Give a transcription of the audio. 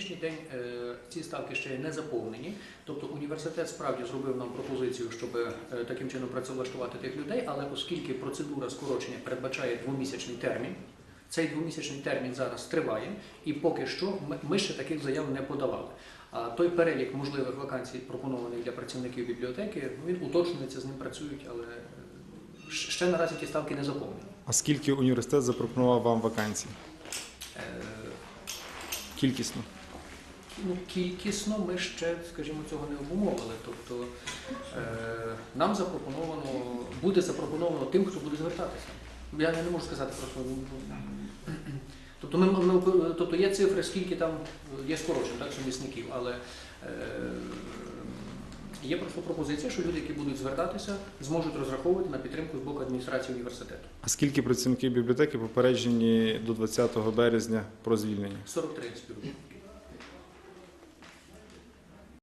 сьогоднішній день е, ці ставки ще не заповнені. Тобто університет справді зробив нам пропозицію, щоб е, таким чином працевлаштувати тих людей, але оскільки процедура скорочення передбачає двомісячний термін, цей двомісячний термін зараз триває, і поки що ми, ще таких заяв не подавали. А той перелік можливих вакансій, пропонованих для працівників бібліотеки, ну, він уточнюється, з ним працюють, але е, ще наразі ті ставки не заповнені. А скільки університет запропонував вам вакансій? Е, Кількісно. Ну, кількісно ми ще, скажімо, цього не обумовили. Тобто е, нам запропоновано, буде запропоновано тим, хто буде звертатися. Я не можу сказати просто. Тобто, ми, ми, тобто є цифри, скільки там є скорочень, так, сумісників, але е, є просто пропозиція, що люди, які будуть звертатися, зможуть розраховувати на підтримку з боку адміністрації університету. А скільки працівників бібліотеки попереджені до 20 березня про звільнення? 43 співробітники.